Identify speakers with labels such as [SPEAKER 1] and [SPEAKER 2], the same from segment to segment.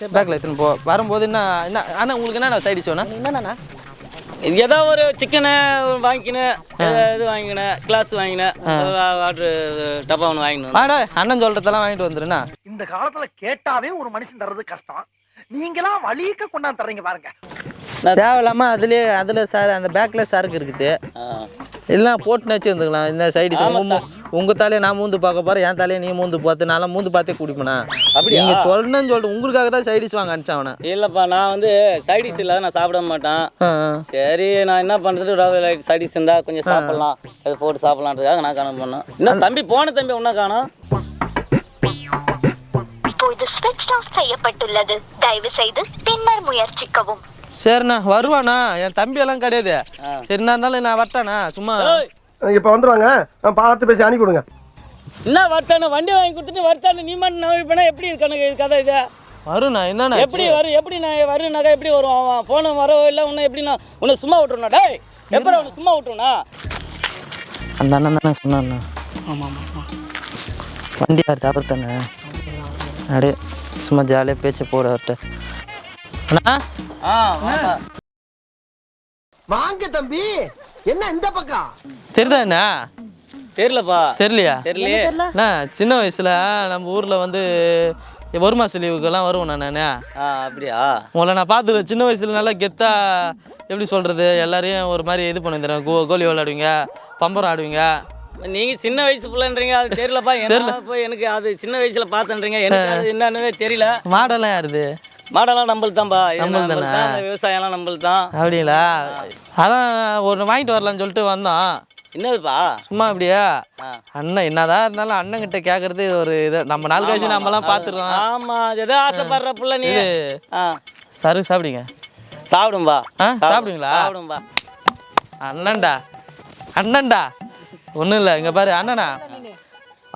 [SPEAKER 1] பேக்கில் எடுத்துன்னு போ வரும்போது என்ன என்ன அண்ணா உங்களுக்கு என்ன சைடிஸ் வேணும்
[SPEAKER 2] என்னண்ணா
[SPEAKER 3] இது ஏதோ ஒரு சிக்கனு வாங்கிக்கினேன் இது வாங்கிக்கினேன் கிளாஸ் வாங்கினேன் வாட்ரு டப்பா ஒன்று வாங்கினேன்
[SPEAKER 1] வாடா அண்ணன் சொல்கிறதெல்லாம் வாங்கிட்டு வந்துருண்ணா.
[SPEAKER 4] இந்த காலத்துல கேட்டாவே ஒரு மனுஷன் தர்றது கஷ்டம். நீங்களாம் வழிக்க கொண்டாந்து தர்றீங்க பாருங்க.
[SPEAKER 1] தேவையில்லாமல் அதுலேயே அதில் சார் அந்த பேக்கில் சரக்கு இருக்குது. எல்லாம் போட்டு வச்சு இருந்துக்கலாம் இந்த உங்க உங்கள் தலையை நான் மூந்து பார்க்க போகிறேன் என் தலையை நீ மூந்து பார்த்து நான்லாம் மூந்து பார்த்தே குடிப்பேனா?
[SPEAKER 3] அப்படியா?
[SPEAKER 1] நீங்கள் சொல்லணும்னு சொல்லிட்டு உங்களுக்காக தான் சைடிஸ் வாங்க அனுப்பிச்சேன் அவனை.
[SPEAKER 3] இல்லைப்பா நான் வந்து சைடிஸ் இல்லாத நான் சாப்பிட மாட்டேன். சரி நான் என்ன பண்ணுறது ரவை சைடிஸ் இருந்தால் கொஞ்சம் சாப்பிட்லாம். அது போட்டு சாப்பிட்லான்றதுக்காக நான் காண பண்ணேன் இன்னும் தம்பி போன தம்பி ஒன்றா காணோம்?
[SPEAKER 5] இப்பொழுது ஸ்விட்ச் ஆஃப் செய்யப்பட்டுள்ளது. தயவு செய்து பின்னர் முயற்சிக்கவும்.
[SPEAKER 1] சரிண்ணா வருவாண்ணா என் தம்பி எல்லாம் கிடையாது.
[SPEAKER 3] ஆ.
[SPEAKER 1] சரி நான் இருந்தாலும் நான் வரட்டாண்ணா சும்மா
[SPEAKER 4] இப்ப வந்துருவாங்க. பார்த்து பேசி அனுப்பி விடுங்க.
[SPEAKER 3] என்ன வரட்டானு வண்டி வாங்கி கொடுத்துட்டு வரட்டானு நீ மட்டும் நான் பண்ணா எப்படி இது கதை இது?
[SPEAKER 1] வருண்ணா என்னண்ணா
[SPEAKER 3] எப்படி வரும் எப்படி நான் வரும் நகை எப்படி வரும்? அவன் போன வரவோ இல்லை உன்னை எப்படி நான் உன்னை சும்மா விட்டுருனா டேய் எப்படி உன்னை சும்மா விட்டுருனா
[SPEAKER 1] அந்த அண்ணன் தானே சொன்னாண்ணா வண்டி யார் தவறு தானே அப்படியே சும்மா ஜாலியாக பேச்ச போட அவர்கிட்ட. அண்ணா?
[SPEAKER 3] ஆ.
[SPEAKER 2] வாங்க தம்பி. என்ன இந்த பக்கம்?
[SPEAKER 1] தெரியுதா என்ன?
[SPEAKER 3] தெரியலப்பா.
[SPEAKER 1] தெரியலையா?
[SPEAKER 3] தெரியலையே.
[SPEAKER 1] அண்ணா சின்ன வயசில் நம்ம ஊரில் வந்து ஒரு மாத லீவுக்கெல்லாம் வருவேன் நான்
[SPEAKER 3] ஆ அப்படியா?
[SPEAKER 1] உங்களை நான் பார்த்துருக்கேன் சின்ன வயசில் நல்லா கெத்தா எப்படி சொல்கிறது எல்லாரையும் ஒரு மாதிரி இது பண்ணி தரேன் கோ கோலி விளையாடுவீங்க பம்பரம் ஆடுவீங்க.
[SPEAKER 3] நீங்க சின்ன வயசு பிள்ளைன்றீங்க அது தெரியலப்பா. என்ன போய் எனக்கு அது சின்ன வயசுல பார்த்தேன்றீங்க எனக்கு அது என்னன்னு தெரியல.
[SPEAKER 1] மாடெல்லாம் யாருது
[SPEAKER 3] மாடெல்லாம் நம்மளுக்கு தான்ப்பா நம்மளுக்கு தான் விவசாயம்லாம் நம்மளுக்கு தான்
[SPEAKER 1] அப்படிங்களா? அதான் ஒன்று வாங்கிட்டு வரலான்னு சொல்லிட்டு வந்தோம்.
[SPEAKER 3] என்னதுப்பா?
[SPEAKER 1] சும்மா அப்படியா. அண்ணன் என்னதான் இருந்தாலும் அண்ணன் கிட்ட கேட்கறது ஒரு இது. நம்ம நாள் கழிச்சு நம்மலாம் பார்த்துருக்கோம்
[SPEAKER 3] ஆமா ஏதோ ஆசைப்படுற புள்ள நீ.
[SPEAKER 1] சரு சாப்பிடுங்க.
[SPEAKER 3] சாப்பிடும்பா.
[SPEAKER 1] சாப்பிடுங்களா
[SPEAKER 3] சாப்பிடும்பா.
[SPEAKER 1] அண்ணன்டா. அண்ணன்டா. ஒன்றும் இல்லை இங்கே பாரு அண்ணனா.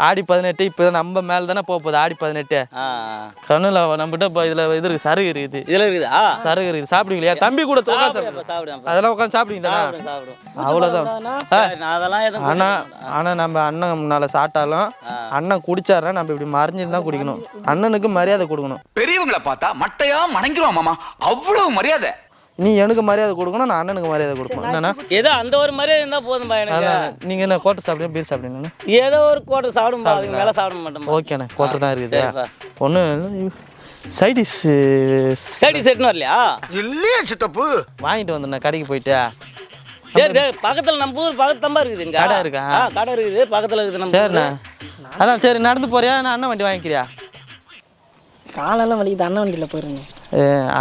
[SPEAKER 1] ஆடி பதினெட்டு இப்போ நம்ம மேலே தானே போக போகுது ஆடி பதினெட்டு. கண்ணில் நம்மகிட்ட இப்போ இதில் இது இருக்குது சருகு இருக்குது.
[SPEAKER 3] இதுல இருக்குதா
[SPEAKER 1] சருகு இருக்குது. சாப்பிடுவீங்களா? தம்பி கூட
[SPEAKER 3] சாப்பிடுப்பா
[SPEAKER 1] அதெல்லாம் உட்காந்து சாப்பிடுங்க தானே?
[SPEAKER 3] சாப்பிடும் சாப்பிடும்
[SPEAKER 1] அவ்வளோதான்
[SPEAKER 3] சரி, நான் அதெல்லாம்
[SPEAKER 1] ஆனா ஆனா நம்ம அண்ணன் முன்னால சாப்பிட்டாலும் அண்ணன் குடிச்சாருன்னா நம்ம இப்படி மறைஞ்சிட்டு தான் குடிக்கணும். அண்ணனுக்கு மரியாதை கொடுக்கணும்.
[SPEAKER 6] பெரியவங்களை பார்த்தா மட்டையா மணங்கிருவான் மாமா. அவ்வளவு மரியாதை.
[SPEAKER 1] நீ எனக்கு மரியாதை கொடுக்கணும் நான் அண்ணனுக்கு மரியாதை கொடுப்பேன் என்னன்னா
[SPEAKER 3] ஏதோ அந்த ஒரு மாதிரியே இருந்தா போதும்பா எனக்கு.
[SPEAKER 1] அதான் நீங்க என்ன கோட்டை சாப்பிடுங்க பீர் சாப்பிடுங்க
[SPEAKER 3] ஏதோ ஒரு கோட்டை சாப்பிடும்பா அதுக்கு மேல சாப்பிட மாட்டோம்பா
[SPEAKER 1] ஓகேண்ணே கோட்டை தான் இருக்குது.
[SPEAKER 3] சரிப்பா.
[SPEAKER 1] ஒன்றும் சைடிஷ்
[SPEAKER 3] சரி செட்டுன்னு வரலையா?
[SPEAKER 4] இல்லையே சித்தப்பு.
[SPEAKER 1] வாங்கிட்டு வந்தேண்ணே கடைக்கு போயிட்டு.
[SPEAKER 3] சரி சரி பக்கத்துல நம்ம ஊர் பக்கத்து தான் இருக்குது இங்க.
[SPEAKER 1] கடை இருக்கா?
[SPEAKER 3] ஆ கடை இருக்குது பக்கத்துல இருக்குது நம்ம
[SPEAKER 1] சரிண்ணே. அதான் சரி நடந்து போறியா நான் அண்ணன் வண்டி வாங்கிக்கிறியா?
[SPEAKER 2] காலெல்லாம் வலிக்குது அண்ணன் வண்டியில் போயிருங்க.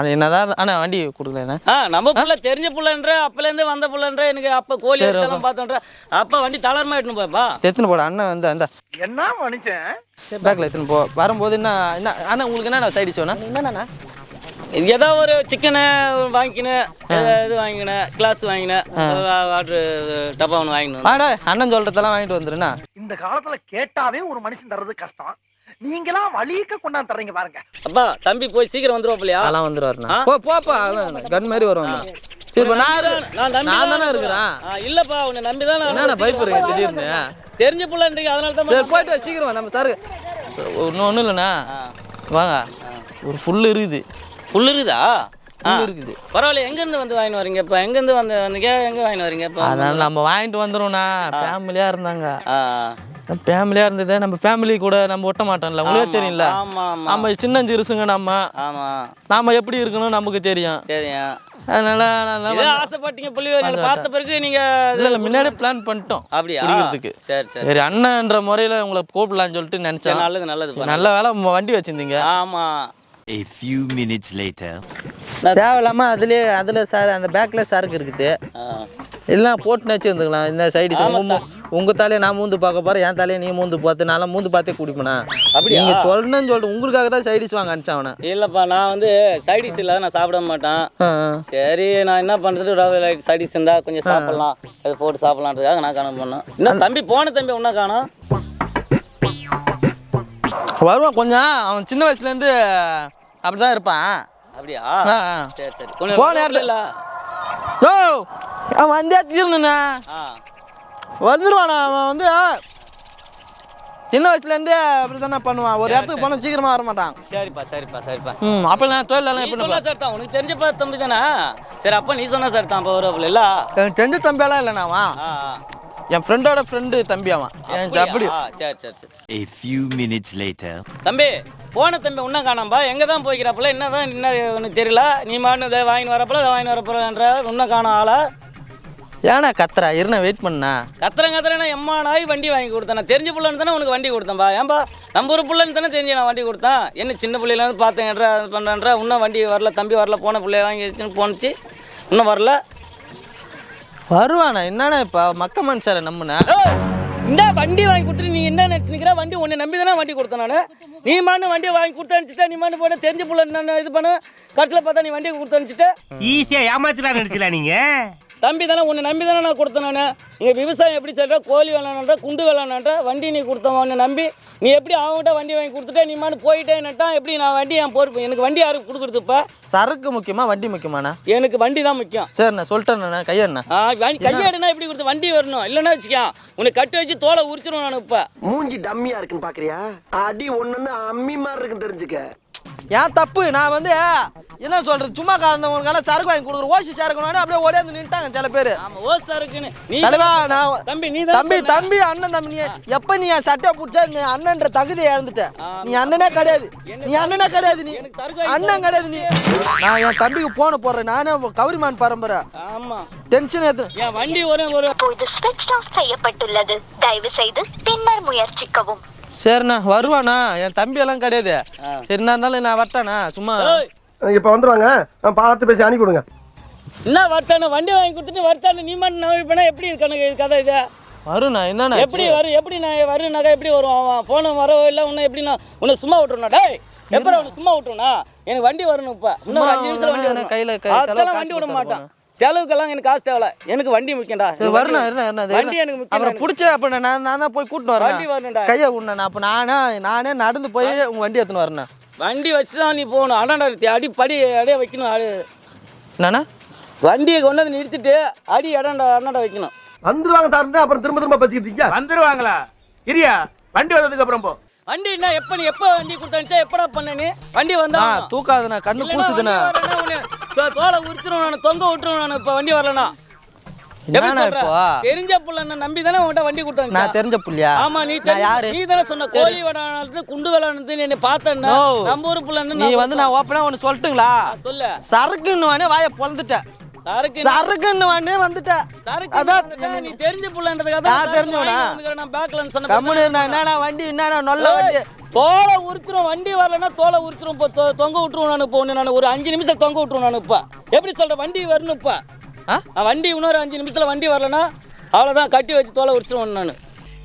[SPEAKER 1] என்னதான் அண்ணா வண்டி கொடுக்கலண்ணே
[SPEAKER 3] ஆ நம்ம புள்ள தெரிஞ்ச புள்ளன்ற அப்பலேருந்து வந்த புள்ளன்ற எனக்கு அப்ப கோழி எடுத்தாலும் பார்த்தோன்ற அப்ப வண்டி தளர்மா எடுத்துன்னு போயப்பா
[SPEAKER 1] எத்தனை போட அண்ணன் வந்து அந்த
[SPEAKER 4] என்ன மனுஷன்?
[SPEAKER 1] பேக்கில் எடுத்துன்னு போ. வரும்போது என்ன என்ன அண்ணா உங்களுக்கு என்ன சைடிஷ் வேணும்
[SPEAKER 2] என்னண்ணா
[SPEAKER 3] இது ஏதோ ஒரு சிக்கனு வாங்கிக்கினேன் இது வாங்கிக்கினேன் கிளாஸ் வாங்கினேன் வாட்ரு டப்பா ஒன்று வாங்கினேன்
[SPEAKER 1] அண்ணன் சொல்கிறதெல்லாம் வாங்கிட்டு வந்துருண்ணா
[SPEAKER 4] இந்த காலத்துல கேட்டாவே ஒரு மனுஷன் தர்றது கஷ்டம். நீங்களாம் வழிக்க கொண்டாந்து தர்றீங்க பாருங்க.
[SPEAKER 3] அப்பா தம்பி போய் சீக்கிரம் வந்துருவாப்லையா
[SPEAKER 1] அதெல்லாம் வந்துருவாருண்ணா? போ போப்பா அதெல்லாம் கன் மாதிரி வருவாங்க சரி நான்
[SPEAKER 3] நான்
[SPEAKER 1] தானே இருக்கிறேன்.
[SPEAKER 3] இல்லப்பா உன்னை நம்பி தான் நான்
[SPEAKER 1] என்னண்ணா பயப்படுறீங்க திடீர்னு?
[SPEAKER 3] தெரிஞ்ச புள்ளன்றீங்க அதனால தான்
[SPEAKER 1] போயிட்டு சீக்கிரம் நம்ம சார் ஒன்றும் ஒன்றும் இல்லைண்ணா. வாங்க. ஒரு ஃபுல் இருக்குது.
[SPEAKER 3] புல் இருக்குதா? ஆ.
[SPEAKER 1] ஃபுல் இருக்குது.
[SPEAKER 3] பரவாயில்ல எங்கேருந்து வந்து வாங்கிட்டு வரீங்க இப்போ? எங்கேருந்து வந்து வந்தீங்க எங்கே வாங்கிட்டு வரீங்க இப்போ?
[SPEAKER 1] அதனால நம்ம வாங்கிட்டு வந்துடும்ண்ணா ஃபேமிலியாக இருந்தாங்க.
[SPEAKER 3] ஆ
[SPEAKER 1] ஃபேமிலியாக இருந்தது நம்ம ஃபேமிலி கூட நம்ம ஒட்ட மாட்டோம்ல. உங்களுக்கு தெரியும்ல.
[SPEAKER 3] ஆமா ஆமா.
[SPEAKER 1] நம்ம சின்ன சிறுசுங்க நம்ம.
[SPEAKER 3] ஆமா.
[SPEAKER 1] நாம எப்படி இருக்கணும் நமக்கு தெரியும்.
[SPEAKER 3] சரியா
[SPEAKER 1] அதனால நான்
[SPEAKER 3] ஆசைப்பட்டீங்க புள்ளி பார்த்த பிறகு நீங்க
[SPEAKER 1] இல்லை இல்லை முன்னாடியே பிளான் பண்ணிட்டோம்
[SPEAKER 3] அப்படியா?
[SPEAKER 1] குடிக்கிறதுக்கு.
[SPEAKER 3] சரி சரி
[SPEAKER 1] சரி. அண்ணன்ற முறையில் உங்களை கூப்பிடலான்னு சொல்லிட்டு நினச்சேன்
[SPEAKER 3] நல்லது நல்லது
[SPEAKER 1] நல்ல வேலை வண்டி வச்சிருந்தீங்க.
[SPEAKER 3] ஆமா.
[SPEAKER 7] A few minutes later.
[SPEAKER 1] தேவையில்லாம அதுலயே அதுல சார் அந்த பேக்ல சரக்கு இருக்குது. எல்லாம் போட்டு வச்சு இருந்துக்கலாம் இந்த சைடு உங்க உங்க தலையை நான் மூந்து பார்க்க போறேன் என் தலையை நீ மூந்து பார்த்து நான்லாம் மூந்து பார்த்தே குடிப்பேனா?
[SPEAKER 3] அப்படியா?
[SPEAKER 1] நீங்க சொல்லணும்னு சொல்லிட்டு உங்களுக்காக தான் சைடிஸ் வாங்க அனுப்பிச்சேன் அவனை.
[SPEAKER 3] இல்லப்பா நான் வந்து சைடிஸ் இல்லாத நான் சாப்பிட மாட்டேன். சரி நான் என்ன லைட் சைடிஸ் இருந்தா கொஞ்சம் சாப்பிடலாம். அது போட்டு சாப்பிடலான்றதுக்காக நான் கணக்கு பண்ணேன். இன்னும் தம்பி போன தம்பி ஒன்றா காணோம்?
[SPEAKER 1] வருவான் கொஞ்சம். அவன் சின்ன வயசுல இருந்து அப்படிதான் இருப்பான்.
[SPEAKER 3] அப்படியா. சரி சரி.
[SPEAKER 1] போன நேரத்துல-
[SPEAKER 3] இல்ல.
[SPEAKER 1] ஓ அவன் வந்தே தீர்ணுண்ணா வந்துருவானா? அவன் வந்து சின்ன வயசுலேருந்தே அப்படி தானே பண்ணுவான். ஒரு இடத்துக்கு போனால் சீக்கிரமாக வர மாட்டான்.
[SPEAKER 3] சரிப்பா சரிப்பா சரிப்பா.
[SPEAKER 1] ம் அப்போ நான் தொழிலெல்லாம் எப்படி
[SPEAKER 3] சொன்னா சார் தான் உனக்கு தெரிஞ்சப்பா தம்பி தானே? சரி அப்ப நீ சொன்னா சார் தான் வருவாப்புல இல்ல.
[SPEAKER 1] எனக்கு தெரிஞ்ச தம்பியெல்லாம் இல்லைண்ணாவா
[SPEAKER 3] ஆ ஆ.
[SPEAKER 1] என் ஃப்ரெண்டோட ஃப்ரெண்டு தம்பி அவன். எனக்கு அப்படி
[SPEAKER 3] சரி சரி சரி.
[SPEAKER 7] A few minutes later.
[SPEAKER 3] தம்பி போன தம்பி உன்ன காணாம்பா? எங்கே தான் போய்க்கிறாப்புல என்ன உனக்கு தெரியல? நீ மாட்டு இதை வாங்கின்னு வரப்பல இதை வாங்கின்னு வரப்போன்ற உன்ன காணோம் ஆளா.
[SPEAKER 1] ஏன்னா கத்துறா இருண்ணா வெயிட் பண்ணா
[SPEAKER 3] கத்துறேன் கத்துறேன்னா எம்மா நாய் வண்டி வாங்கி கொடுத்தேன். நான் தெரிஞ்ச புள்ளன்னு தானே உனக்கு வண்டி கொடுத்தேன்பா. ஏன்பா நம்ம ஒரு புள்ளன்னு தானே தெரிஞ்சு நான் வண்டி கொடுத்தேன். என்ன சின்ன பிள்ளையில இருந்து பார்த்தேன்ற அது பண்ணுறேன்ற இன்னும் வண்டி வரல தம்பி வரல போன பிள்ளைய வாங்கி வச்சுன்னு போணுச்சு இன்னும் வரல.
[SPEAKER 1] வருவானா என்னண்ணா இப்போ? மக்க மனுஷரை
[SPEAKER 3] ஏய், இந்த வண்டி வாங்கி கொடுத்துட்டு நீ என்ன நினச்சி நிற்கிற வண்டி உன்னை நம்பி தானே வண்டி கொடுத்தேன் நான். நீ மாட்டு வண்டியை வாங்கி கொடுத்து அனுப்பிச்சிட்டா நீ மாட்டு போன தெரிஞ்ச புள்ள நான் இது பண்ண? கடைசியில் பார்த்தா நீ வண்டியை கொடுத்து அனுப்பிச்சிட்ட.
[SPEAKER 8] ஈஸியா ஏமாத்திலாம் நடிச்சல நீங்க.
[SPEAKER 3] தம்பி தானே உன்னை நம்பி தானே நான் கொடுத்தேன் நான். இங்கே விவசாயம் எப்படி சொல்கிற கோழி வேளாண்ன்ற குண்டு வேளாண்ன்ற வண்டி நீ கொடுத்தவன் உன்னை நம்பி. நீ எப்படி அவங்ககிட்ட வண்டி வாங்கி கொடுத்துட்டே நீ மாட்டு போயிட்டே நட்டா எப்படி நான் வண்டி என் பொறுப்பு? எனக்கு வண்டி யாருக்கு கொடுக்குறதுப்பா
[SPEAKER 1] சரக்கு முக்கியமா வண்டி முக்கியமாண்ணா?
[SPEAKER 3] எனக்கு வண்டி தான் முக்கியம்.
[SPEAKER 1] சரிண்ணா சொல்லிட்டேண்ணா கையண்ணா
[SPEAKER 3] ஆ வண்டி கையாடுனா எப்படி கொடுத்து வண்டி வரணும்? இல்லைன்னா வச்சுக்கோ உன்னை கட்டி வச்சு தோலை உரிச்சிருவேன் நான் இப்போ.
[SPEAKER 9] மூஞ்சி டம்மியா இருக்குன்னு பாக்குறியா? அடி ஒண்ணுன்னு அம்மி மாதிரி இருக்குன்னு தெரிஞ்சுக்க.
[SPEAKER 1] ஏன் தப்பு? நான் வந்து என்ன சொல்றது? சும்மா கலந்தவங்களுக்கெல்லாம் சரக்கு வாங்கி கொடுக்குறேன் ஓசி சரக்குனாலே அப்படியே ஓடியாந்து நின்ட்டாங்க சில பேர்.
[SPEAKER 3] ஓசா நீ
[SPEAKER 1] தலைவா நான்
[SPEAKER 3] தம்பி நீ
[SPEAKER 1] தம்பி தம்பி அண்ணன் தம்பி நீ எப்ப நீ என் சட்டை பிடிச்சா நீ அண்ணன்ற தகுதியை இழந்துட்ட. நீ அண்ணனே கிடையாது. நீ அண்ணனே கிடையாது நீ அண்ணன் கிடையாது நீ. நான் என் தம்பிக்கு போன போடுறேன். நானே கௌரிமான் பரம்பரை.
[SPEAKER 3] ஆமாம்
[SPEAKER 1] டென்ஷன் ஏத்து
[SPEAKER 3] என் வண்டி ஒரு ஒரு
[SPEAKER 5] இப்போது ஸ்விட்ச் ஆஃப் செய்யப்பட்டுள்ளது. தயவு செய்து பின்னர் முயற்சிக்கவும்.
[SPEAKER 1] சரிண்ணா வருவாண்ணா. என் தம்பி எல்லாம் கிடையாது சரி நான் இருந்தாலும் நான் வரட்டாண்ணா. சும்மா.
[SPEAKER 9] இப்ப வந்துருவாங்க. நான் பார்த்து பேசி அனுப்பி விடுங்க.
[SPEAKER 3] என்ன வரட்டானு வண்டி வாங்கி கொடுத்துட்டு வரட்டானு நீ மட்டும் நம்பி பண்ணா எப்படி கணக்கு கதை இது?
[SPEAKER 1] வருண்ணா என்னண்ணா
[SPEAKER 3] எப்படி வரும் எப்படி நான் வருனாக்கா எப்படி வரும் அவன் போன வரவோ இல்லை உன்னை எப்படி நான் உன்னை சும்மா விட்டுருனா டேய் எப்போ உன்னை சும்மா விட்டுருனா எனக்கு வண்டி வரணும் இப்போ. இன்னும் அஞ்சு நிமிஷம் வண்டி
[SPEAKER 1] கையில
[SPEAKER 3] அதெல்லாம் வண்டி விட மாட்டான். செலவுக்கெல்லாம் எனக்கு காசு தேவை எனக்கு வண்டி முக்கியம்டா.
[SPEAKER 1] இருண்ணா இது
[SPEAKER 3] வண்டி. எனக்கு முக்கியம்
[SPEAKER 1] அப்புறம் பிடிச்ச அப்ப நான் நான் தான் போய் கூட்டிட்டு
[SPEAKER 3] வண்டி
[SPEAKER 1] வரேன்
[SPEAKER 3] வரணும்டா.
[SPEAKER 1] கையை உண்ணா அப்ப நானே நானே நடந்து போய் உங்க வண்டி எடுத்துன்னு வரேண்ணா
[SPEAKER 3] வண்டி வச்சு தான் நீ போகணும். அடாண்டா அடி படி அடியே வைக்கணும் அடி.
[SPEAKER 1] என்னண்ணா?
[SPEAKER 3] வண்டியை கொண்டு வந்து நிறுத்திட்டு அடி அடாண்டா அடாண்டா வைக்கணும்.
[SPEAKER 9] வந்துருவாங்க சார் அப்புறம் திரும்ப திரும்ப பச்சிக்கிட்டீங்க
[SPEAKER 8] வந்துருவாங்களா? இரியா வண்டி வந்ததுக்கு அப்புறம் போ.
[SPEAKER 3] வண்டி என்ன எப்போ நீ எப்போ வண்டி கொடுத்தாச்சா எப்படா பண்ண நீ? வண்டி வந்தா
[SPEAKER 1] தூக்காதுண்ணா கண்ணு கூசுதுண்ணா.
[SPEAKER 3] தோ- தோலை உரிச்சிரும் நான் தொங்க விட்டுருவேன் நான் இப்போ வண்டி?
[SPEAKER 1] இப்போ?
[SPEAKER 3] தெரிஞ்ச புள்ள நம்பி தானே உன்கிட்ட வண்டி கொடுத்தேன்
[SPEAKER 1] நான் தெரிஞ்ச புள்ளியா?
[SPEAKER 3] ஆமா நீ
[SPEAKER 1] யாரு?
[SPEAKER 3] நீ தானே சொன்ன கோழி விளாடுறது குண்டு விளாடுறது நீ பார்த்தேன்னா. நம்ம ஊர் புள்ளன்னு
[SPEAKER 1] நீ வந்து நான் ஓப்பனா ஒன்று சொல்லட்டுங்களா?
[SPEAKER 3] சொல்லு.
[SPEAKER 1] சரக்குன்னு வானே வாயை பொழந்துட்டேன். சரக்குன்னு வானே வந்துட்டேன்
[SPEAKER 3] சரக்கு
[SPEAKER 1] அதான்
[SPEAKER 3] நீ தெரிஞ்ச புள்ளன்றதுக்காக
[SPEAKER 1] நான்
[SPEAKER 3] தான்
[SPEAKER 1] தெரிஞ்சவனா?
[SPEAKER 3] நான் பேக்லன்னு சொன்ன
[SPEAKER 1] கம்முனு என்னண்ணா வண்டி என்னண்ணா நல்ல வண்டி?
[SPEAKER 3] தோலை உரிச்சிரும் வண்டி வரலன்னா தோலை உரிச்சிரும் இப்போ தொ- தொங்க விட்டுருவோம் நான் இப்போ நான் ஒரு அஞ்சு நிமிஷம் தொங்க விட்டுருவோம் நான் இப்போ. எப்படி சொல்ற வண்டி வரணும் இப்போ. வண்டி இன்னொரு அஞ்சு நிமிஷத்துல வண்டி வரலன்னா அவ்வளோதான் கட்டி வச்சு தோலை உரிச்சிருவேன் நான்.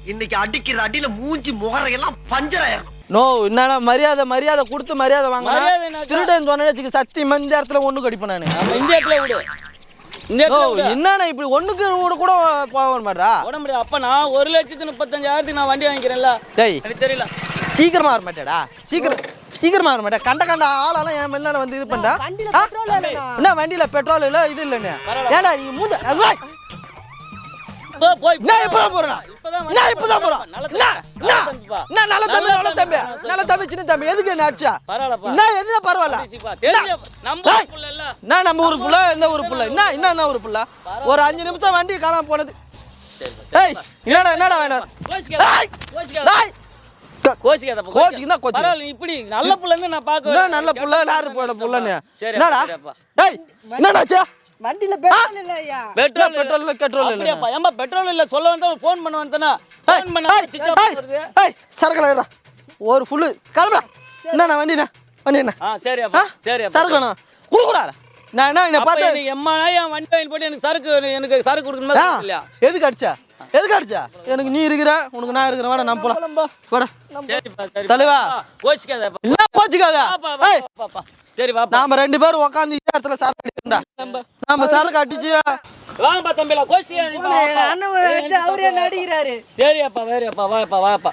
[SPEAKER 4] இன்னைக்கு அடிக்கிற அடியில மூஞ்சி முகரையெல்லாம் பஞ்சர் ஆயிரும்
[SPEAKER 1] நோ மரியாதை மரியாதை கொடுத்து மரியாதை
[SPEAKER 3] என்னக்கா?
[SPEAKER 1] திருடன் வச்சுக்க சத்தியமா இந்த இடத்துல ஒண்ணு கடிப்பேன் நானு.
[SPEAKER 3] இந்த இடத்துல விடு இந்த
[SPEAKER 1] நோ
[SPEAKER 3] இடத்துல விடு
[SPEAKER 1] என்னண்ணா இப்படி ஒண்ணுக்கு கூட கூட போக மாட்டா
[SPEAKER 3] ஓட முடியாது. அப்ப நான் ஒரு லட்சத்து முப்பத்தஞ்சாயிரத்துக்கு நான் வண்டி வாங்கிக்கிறேன்ல.
[SPEAKER 1] டேய்.
[SPEAKER 3] எனக்கு தெரியல.
[SPEAKER 1] சீக்கிரமா வர மாட்டேடா. சீக்கிரம் சீக்கிரமா வர மாட்டேன் கண்ட கண்ட ஆளெல்லாம் என் மேல வந்து இது பண்ணா என்ன வண்டியில பெட்ரோல் இல்ல? இது இல்லன்னு ஏடா நீ மூஞ்ச அவ்வாய்.
[SPEAKER 3] போ, போய்
[SPEAKER 1] என்ன இப்பதான் போறா
[SPEAKER 3] இப்பதான்
[SPEAKER 1] என்ன இப்பதான் போறா
[SPEAKER 3] நல்ல தம்பி, நல்ல
[SPEAKER 1] தம்பி
[SPEAKER 3] நல்ல
[SPEAKER 1] தம்பி
[SPEAKER 3] தம்பி.
[SPEAKER 1] நல்ல தம்பி. சின்ன தம்பி. எதுக்கு என்ன எதுனா பரவாயில்ல.
[SPEAKER 3] நம்ம. புள்ள இல்ல.
[SPEAKER 1] நான் நம்ம ஊர் புள்ள என்ன ஊர் புள்ள? என்ன என்ன என்ன ஊர் புள்ள? ஒரு அஞ்சு நிமிஷம் வண்டி காணாம போனது. ஏய் என்னடா என்னடா வேணும்?
[SPEAKER 3] கோச்சிக்காத. கோச்சிக்காத.
[SPEAKER 1] ஏய். க-
[SPEAKER 3] கோச்சிக்காதப்பா
[SPEAKER 1] கோச்சிக்குன்னா கோச்சிக்க.
[SPEAKER 3] பரவாயில்ல இப்படி நல்ல புள்ளன்னு நான் பார்க்க
[SPEAKER 1] நல்ல புள்ள? யாரு போட புள்ளன்னு? என்னடா? என்னடாச்சு
[SPEAKER 2] வண்டியில பெட்ரோல் இல்ல ஐயா.
[SPEAKER 3] பெட்ரோல்
[SPEAKER 1] பெட்ரோல் இல்ல, பெட்ரோல் இல்ல.
[SPEAKER 3] அப்படியாப்பா ஏம்பா பெட்ரோல் இல்ல? சொல்ல வந்தா ஃபோன் பண்ண வந்தனா? ஃபோன் பண்ணா வருது
[SPEAKER 1] ஏய், சரக்குல ஏறுடா. ஒரு ஃபுல்லு கிளம்புடா. என்னண்ணா வண்டிண்ணா வண்டி என்ன
[SPEAKER 3] ஆ சரியாப்பா சரியாப்பா.
[SPEAKER 1] சரக்கு வேணும். கொடுக்கூடாது நான் என்ன என்னை
[SPEAKER 3] அப்ப
[SPEAKER 1] பார்த்து
[SPEAKER 3] எனக்கு எம்மா என் வண்டி வாங்கி போட்டு எனக்கு சரக்கு எனக்கு சரக்கு கொடுக்கணும் இல்லையா
[SPEAKER 1] எதுக்கு அடிச்சா? எதுக்கு அடிச்சா? எனக்கு நீ இருக்கிற உனக்கு நான் இருக்கிற வாடா நம்ம போலாம். வாடா.
[SPEAKER 3] சரிப்பா சரி
[SPEAKER 1] தலைவா. கோச்சுக்காத
[SPEAKER 3] பாப்பா வா, பாப்பா சரி வாப்பா
[SPEAKER 1] நாம ரெண்டு பேரும் உட்காந்து இடத்துல சரக்கு அடிக்கண்டா நாம சரக்கு அடிச்சு
[SPEAKER 3] வாங்கப்பா தம்பில கோச்சிக்காதப்பா
[SPEAKER 2] அண்ணன் வச்சு அவரே நடிக்கிறாரு.
[SPEAKER 3] சரியாப்பா வேறியாப்பா வாப்பா வாப்பா